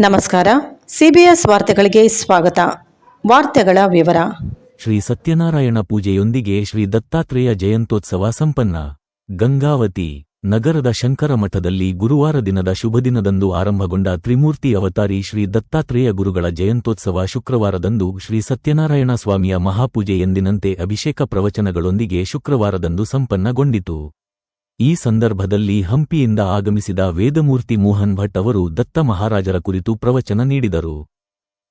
ನಮಸ್ಕಾರ. ಸಿಬಿಎಸ್ ವಾರ್ತೆಗಳಿಗೆ ಸ್ವಾಗತ. ವಾರ್ತೆಗಳ ವಿವರ. ಶ್ರೀ ಸತ್ಯನಾರಾಯಣ ಪೂಜೆಯೊಂದಿಗೆ ಶ್ರೀ ದತ್ತಾತ್ರೇಯ ಜಯಂತೋತ್ಸವ ಸಂಪನ್ನ. ಗಂಗಾವತಿ ನಗರದ ಶಂಕರ ಮಠದಲ್ಲಿ ಗುರುವಾರ ದಿನದ ಶುಭದಿನದಂದು ಆರಂಭಗೊಂಡ ತ್ರಿಮೂರ್ತಿ ಅವತಾರಿ ಶ್ರೀ ದತ್ತಾತ್ರೇಯ ಗುರುಗಳ ಜಯಂತೋತ್ಸವ ಶುಕ್ರವಾರದಂದು ಶ್ರೀ ಸತ್ಯನಾರಾಯಣ ಸ್ವಾಮಿಯ ಮಹಾಪೂಜೆ ಎಂದಿನಂತೆ ಅಭಿಷೇಕ ಪ್ರವಚನಗಳೊಂದಿಗೆ ಶುಕ್ರವಾರದಂದು ಸಂಪನ್ನಗೊಂಡಿತು. ಈ ಸಂದರ್ಭದಲ್ಲಿ ಹಂಪಿಯಿಂದ ಆಗಮಿಸಿದ ವೇದಮೂರ್ತಿ ಮೋಹನ್ ಭಟ್ ಅವರು ದತ್ತ ಮಹಾರಾಜರ ಕುರಿತು ಪ್ರವಚನ ನೀಡಿದರು.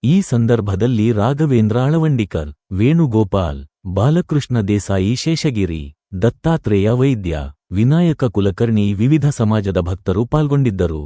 ಈ ಸಂದರ್ಭದಲ್ಲಿ ರಾಘವೇಂದ್ರ ಅಳವಂಡಿಕರ್, ವೇಣುಗೋಪಾಲ್, ಬಾಲಕೃಷ್ಣ ದೇಸಾಯಿ ಶೇಷಗಿರಿ, ದತ್ತಾತ್ರೇಯ ವೈದ್ಯ, ವಿನಾಯಕ ಕುಲಕರ್ಣಿ ವಿವಿಧ ಸಮಾಜದ ಭಕ್ತರು ಪಾಲ್ಗೊಂಡಿದ್ದರು.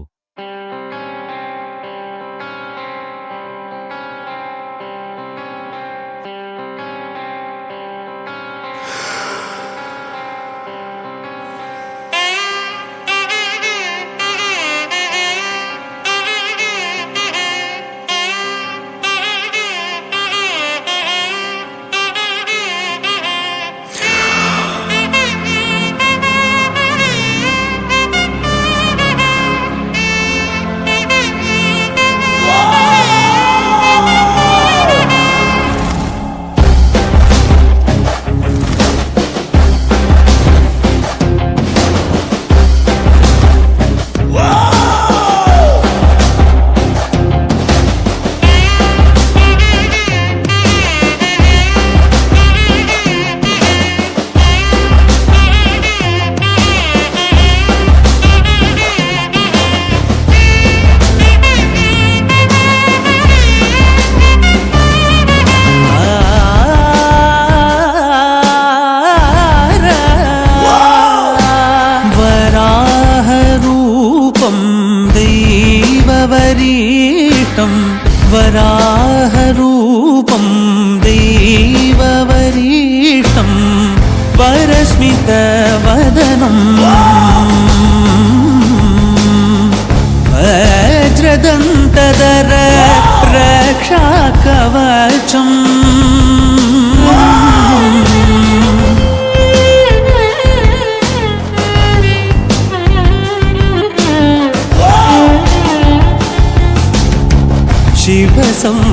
മാറ്റം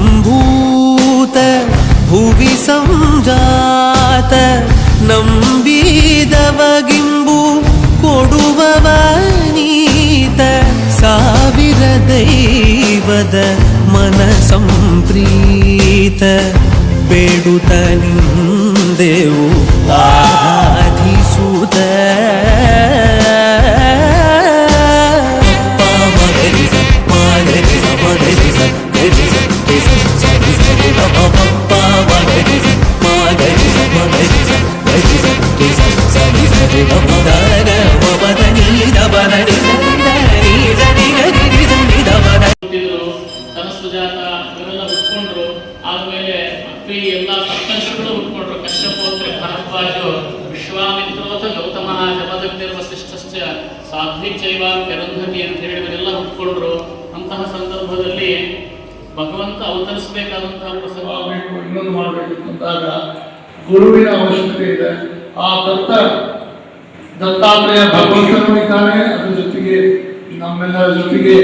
ശിവസംഭൂത ഭുവി സംജാത ನಂಬಿದವಗಿಂಬು ಕೊಡುವವ ನೀತ ಸಾವಿರ ದೈ ದೈವದ ಮನ ಸಂಪ್ರೀತ ಬೇಡುತ್ತ ನಿಂದೆವು ಆರಾಧಿಸುತ್ತ ಸಾಧ್ವಿ ಚೈವ ಕೆರಂಧತಿ ಅಂತ ಹೇಳಿ ಇವರೆಲ್ಲ ಹುಟ್ಕೊಂಡ್ರು ಅಂತಹ ಸಂದರ್ಭದಲ್ಲಿ ಭಗವಂತ ಅವತರಿಸಬೇಕಾದಂತಹ ಪ್ರಸಂಗ. ಇನ್ನೊಂದು ಮಾಡಬೇಕು ಅಂತಾಗ ಗುರುವಿನ ಅವಶ್ಯಕತೆ ಇದೆ. ಆ ದತ್ತ, ದತ್ತಾತ್ರೇಯ ಭಗವಂತನೂ ಇದ್ದಾನೆ. ಅದ್ರ ಜೊತೆಗೆ ನಮ್ಮೆಲ್ಲರ ಜೊತೆಗೆ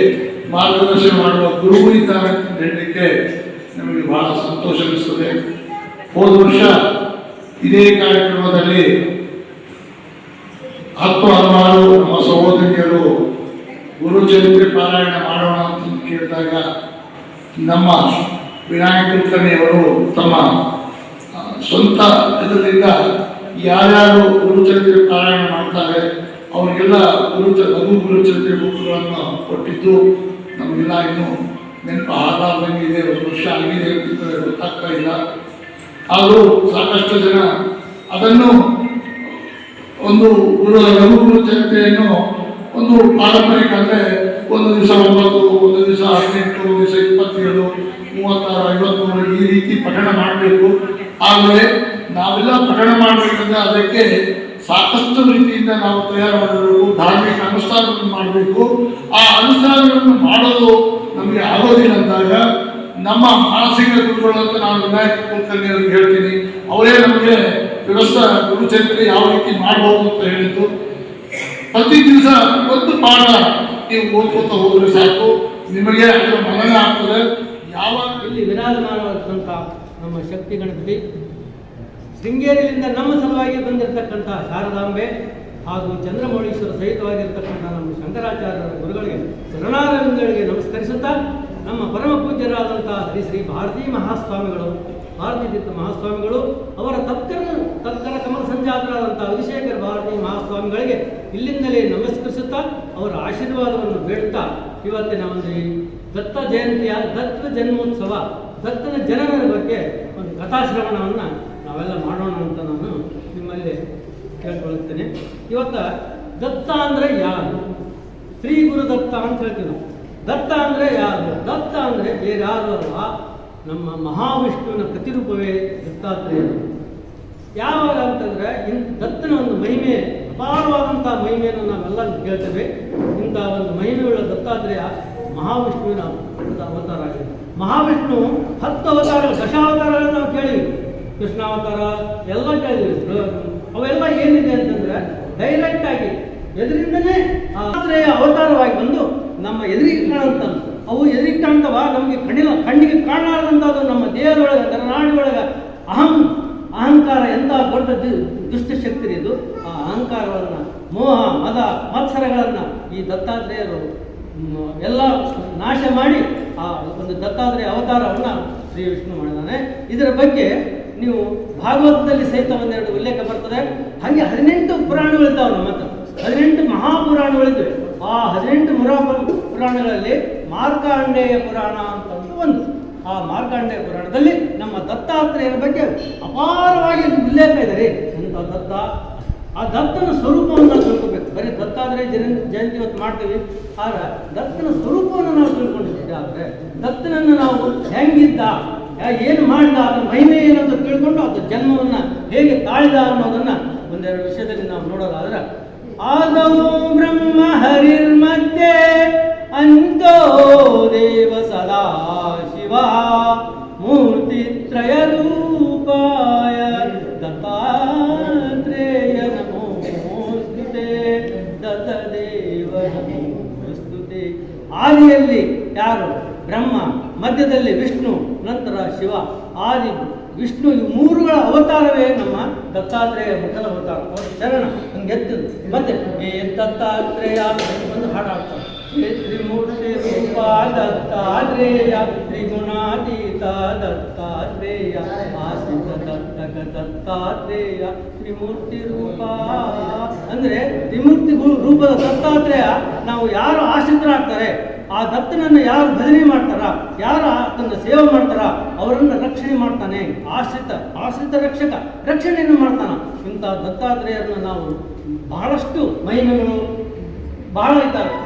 ಮಾರ್ಗದರ್ಶನ ಮಾಡುವ ಗುರುವು ಇದ್ದಾನೆ ಅಂತ ಹೇಳಲಿಕ್ಕೆ ನಮಗೆ ಬಹಳ ಸಂತೋಷ ಅನಿಸ್ತದೆ. ಹೋದ ವರ್ಷ ಇದೇ ಕಾರ್ಯಕ್ರಮದಲ್ಲಿ ಹತ್ತು ಹಲವಾರು ಚರಿತ್ರೆ ಪಾರಾಯಣ ಮಾಡೋಣ ಅಂತ ಕೇಳಿದಾಗ ನಮ್ಮ ವಿನಾಯಕ ಕುಲಕರ್ಣಿಯವರು ತಮ್ಮ ಸ್ವಂತ ಇದರಿಂದ ಯಾರ್ಯಾರು ಗುರುಚರಿತ್ರೆ ಪಾರಾಯಣ ಮಾಡ್ತಾರೆ, ಅವರಿಗೆಲ್ಲ ಗುರುಚ, ಲಘು ಗುರುಚರಿತ್ರೆ ಬುಕ್ಗಳನ್ನು ಕೊಟ್ಟಿದ್ದು ನಮಗೆಲ್ಲ ಇನ್ನೂ ನೆನಪು ಆಧಾರದಂಗೆ ಇದೆ, ಒಂದು ವರ್ಷ ಆಗಿದೆ ಗೊತ್ತಾಗ್ತಾ ಇಲ್ಲ. ಆದರೂ ಸಾಕಷ್ಟು ಜನ ಅದನ್ನು ಒಂದು ಗುರು, ಲಘು ಗುರು ಚರಿತ್ರೆಯನ್ನು ಒಂದು ಪಾರಂಪರಿಕ ಅಂದ್ರೆ ಒಂದು ದಿವಸ ಒಂಬತ್ತು, ಒಂದು ದಿವಸ ಹದಿನೆಂಟು, ಒಂದು ದಿವಸ ಇಪ್ಪತ್ತೇಳು, ಮೂವತ್ತಾರು ಐವತ್ಮೂರು ಈ ರೀತಿ ಪಠಣ ಮಾಡಬೇಕು. ಆದರೆ ನಾವೆಲ್ಲ ಪಠಣ ಮಾಡಬೇಕಂದ್ರೆ ಅದಕ್ಕೆ ಸಾಕಷ್ಟು ರೀತಿಯಿಂದ ನಾವು ತಯಾರು ಧಾರ್ಮಿಕ ಅನುಷ್ಠಾನವನ್ನು ಮಾಡಬೇಕು. ಆ ಅನುಷ್ಠಾನಗಳನ್ನು ಮಾಡಲು ನಮಗೆ ಆಗೋದಿಲ್ಲ ಅಂದಾಗ ನಮ್ಮ ಮಾನಸಿಕ ಗುರುಗಳು ಅಂತ ನಾನು ವಿನಾಯಕ ಕುಲಕರ್ಣಿ ಅವ್ರಿಗೆ ಹೇಳ್ತೀನಿ, ಅವರೇ ನಮಗೆ ವ್ಯವಸ್ಥೆ ಗುರುಚರಿತ್ರೆ ಯಾವ ರೀತಿ ಮಾಡಬಹುದು ಅಂತ ಹೇಳಿದ್ದು. ಪ್ರತಿ ದಿವಸ ಒಂದು ಪಾಠ ನೀವು ಓದ್ಕೊತ ಹೋದ್ರೆ ಸಾಕು. ನಿಮಗೆ ಅದರ ಮನನ ಆಗ್ತದೆ. ಯಾವ ಇಲ್ಲಿ ವಿರಾಜಮಾನವಾದಂಥ ನಮ್ಮ ಶಕ್ತಿ ಗಣಪತಿ. ಶೃಂಗೇರಿಯಿಂದ ನಮ್ಮ ಸಲುವಾಗಿ ಬಂದಿರತಕ್ಕಂಥ ಶಾರದಾಂಬೆ ಹಾಗೂ ಚಂದ್ರಮೌಳೀಶ್ವರ ಸಹಿತವಾಗಿರ್ತಕ್ಕಂಥ ನಮ್ಮ ಶಂಕರಾಚಾರ್ಯರ ಗುರುಗಳಿಗೆ ಶರಣಾರವಿಂದಗಳಿಗೆ ನಮಸ್ಕರಿಸುತ್ತಾ ನಮ್ಮ ಪರಮ ಪೂಜ್ಯರಾದಂಥ ಶ್ರೀ ಶ್ರೀ ಭಾರತೀ ಮಹಾಸ್ವಾಮಿಗಳು, ಭಾರತೀ ತೀರ್ಥ ಮಹಾಸ್ವಾಮಿಗಳು, ಅವರ ತತ್ಕರ ತತ್ಕರ ಕಮಲ ಸಂಜಾತರಾದಂಥ ಅಭಿಷೇಕರ ಭಾರತೀ ಮಹಾಸ್ವಾಮಿಗಳಿಗೆ ಇಲ್ಲಿಂದಲೇ ನಮಸ್ಕರಿಸುತ್ತಾ ಅವರ ಆಶೀರ್ವಾದವನ್ನು ಬೇಡ್ತಾ ಇವತ್ತಿನ ಒಂದು ದತ್ತ ಜಯಂತಿಯ, ದತ್ತ ಜನ್ಮೋತ್ಸವ, ದತ್ತನ ಜನನದ ಬಗ್ಗೆ ಒಂದು ಕಥಾಶ್ರವಣವನ್ನು ನಾವೆಲ್ಲ ಮಾಡೋಣ ಅಂತ ನಾನು ನಿಮ್ಮಲ್ಲಿ ಕೇಳ್ಕೊಳ್ಳುತ್ತೇನೆ ಇವತ್ತ ದತ್ತ ಅಂದರೆ ಯಾರು? ಶ್ರೀ ಗುರು ದತ್ತ ಅಂತ ಹೇಳ್ತೀವಿ ನಾವು. ದತ್ತ ಅಂದರೆ ಯಾರು? ದತ್ತ ಅಂದರೆ ಬೇರೆ ಯಾರು ಅಲ್ಲ ನಮ್ಮ ಮಹಾವಿಷ್ಣುವಿನ ಪ್ರತಿರೂಪವೇ ದತ್ತಾತ್ರೇಯರು ಯಾವಾಗ ಅಂತಂದರೆ, ಇನ್ ಅಪಾರವಾದಂತಹ ಮಹಿಮೆಯನ್ನು ನಾವೆಲ್ಲ ಕೇಳ್ತೇವೆ ಇಂಥ ಒಂದು ಮಹಿಮೆಗಳ ದತ್ತಾತ್ರೇಯ ಮಹಾವಿಷ್ಣುವಿನ ಅವತಾರ ಆಗಿದೆ ಮಹಾವಿಷ್ಣು ಹತ್ತು ಅವತಾರ ದಶಾವತಾರಗಳನ್ನು ನಾವು ಕೇಳಿವಿ ಕೃಷ್ಣಾವತಾರ, ಎಲ್ಲ ಕೇಳಿದ್ವಿ. ಅವೆಲ್ಲ ಏನಿದೆ ಅಂತಂದ್ರೆ ಡೈರೆಕ್ಟ್ ಆಗಿ ಎದುರಿಂದನೇ ಆತ್ರೇಯ ಅವತಾರವಾಗಿ ಬಂದು ನಮ್ಮ ಎದುರಿಗೆ ಕಾಣಂತ ಅವು ಎದುರಿಗೆ ಕಾಣ್ತವ? ನಮಗೆ ಕಣ್ಣಿನ ಕಣ್ಣಿಗೆ ಕಾಣಲಾರದಂಥದ್ದು ನಮ್ಮ ದೇಹದೊಳಗೆ ನರನಾಡಿಯೊಳಗೆ ಅಹಂ, ಅಹಂಕಾರ ಎಂಥ ದೊಡ್ಡ ದುಷ್ಟಶಕ್ತಿ ಇದು? ಅಹಂಕಾರವನ್ನು, ಮೋಹ, ಮದ, ಮತ್ಸರಗಳನ್ನು ಈ ದತ್ತಾತ್ರೇಯರು ಎಲ್ಲ ನಾಶ ಮಾಡಿ ಆ ಒಂದು ದತ್ತಾತ್ರೇಯ ಅವತಾರವನ್ನು ಶ್ರೀ ವಿಷ್ಣು ಮಾಡಿದ್ದಾನೆ ಇದರ ಬಗ್ಗೆ ನೀವು ಭಾಗವತದಲ್ಲಿ ಸಹಿತ ಒಂದೆರಡು ಉಲ್ಲೇಖ ಬರ್ತದೆ. ಹಾಗೆ ಹದಿನೆಂಟು ಪುರಾಣಗಳಿದ್ದಾವೆ ನಮ್ಮ ಹತ್ರ. ಹದಿನೆಂಟು ಮಹಾಪುರಾಣಗಳಿದ್ದವೆ ಆ ಹದಿನೆಂಟು ಮುರಾ ಪುರಾಣಗಳಲ್ಲಿ ಮಾರ್ಕಾಂಡೇಯ ಪುರಾಣ ಅಂತ ಒಂದು ಆ ಮಾರ್ಕಾಂಡೇಯ ಪುರಾಣದಲ್ಲಿ ನಮ್ಮ ದತ್ತಾತ್ರೇಯನ ಬಗ್ಗೆ ಅಪಾರವಾಗಿ ಉಲ್ಲೇಖ ಇದೆ ರೀ. ಅಂತ ದತ್ತ ಆ ದತ್ತನ ಸ್ವರೂಪವನ್ನು ನಾವು ತಿಳ್ಕೊಬೇಕು. ಬರೀ ದತ್ತಾತ್ರೇಯ ಜನ ಜಯಂತಿ ಇವತ್ತು ಮಾಡ್ತೀವಿ. ಆದ್ರೆ ದತ್ತನ ಸ್ವರೂಪವನ್ನು ನಾವು ತಿಳ್ಕೊಂಡಿದ್ದೀವಿ. ಆದರೆ ದತ್ತನನ್ನು ನಾವು ಹೆಂಗಿದ್ದ ಏನು ಮಾಡಿದ, ಅದರ ಮಹಿಮೆ ಏನಂತ ತಿಳ್ಕೊಂಡು ಅದು ಜನ್ಮವನ್ನು ಹೇಗೆ ತಾಳಿದ ಅನ್ನೋದನ್ನ ಒಂದೆರಡು ವಿಷಯದಲ್ಲಿ ನಾವು ನೋಡೋದಾದ್ರೆ, ಆದವು ಬ್ರಹ್ಮ ಹರಿರ್ಮಧ್ಯೆ ಅಂತೋ ಮಧ್ಯದಲ್ಲಿ ವಿಷ್ಣು, ನಂತರ ಶಿವ, ಆದಿ, ವಿಷ್ಣು ಈ ಮೂರುಗಳ ಅವತಾರವೇ ನಮ್ಮ ದತ್ತಾತ್ರೇಯ ಮೊದಲ ಅವತಾರ. ಅವರು ಶರಣ, ಹಂಗೆ ಎತ್ತದು ಮತ್ತೆ ಏ ದತ್ತಾತ್ರೇಯ ಒಂದು ಹಾಡು ಹಾಡ್ತಾರೆ. ತ್ರಿಮೂರ್ತಿ ರೂಪ ದತ್ತಾತ್ರೇಯ, ತ್ರಿಗುಣಾತೀತ ದತ್ತಾತ್ರೇಯ ಆಶ್ರಿತ ದತ್ತಕ ದತ್ತಾತ್ರೇಯ, ತ್ರಿಮೂರ್ತಿ ರೂಪ. ಅಂದ್ರೆ ತ್ರಿಮೂರ್ತಿ ರೂಪದ ದತ್ತಾತ್ರೇಯ, ನಾವು ಯಾರು ಆಶ್ರಿತರಾಗ್ತಾರೆ? ಆ ದತ್ತನನ್ನು ಯಾರು ಭಜನೆ ಮಾಡ್ತಾರ, ಯಾರು ತನ್ನ ಸೇವೆ ಮಾಡ್ತಾರ, ಅವರನ್ನ ರಕ್ಷಣೆ ಮಾಡ್ತಾನೆ. ಆಶ್ರಿತ ಆಶ್ರಿತ ರಕ್ಷಕ, ರಕ್ಷಣೆಯನ್ನು ಮಾಡ್ತಾನ. ಇಂಥ ದತ್ತಾತ್ರೇಯರನ್ನ ನಾವು ಬಹಳಷ್ಟು ಮಹಿಮೆಗಳು, ಬಹಳ ಇದ್ದಾವೆ.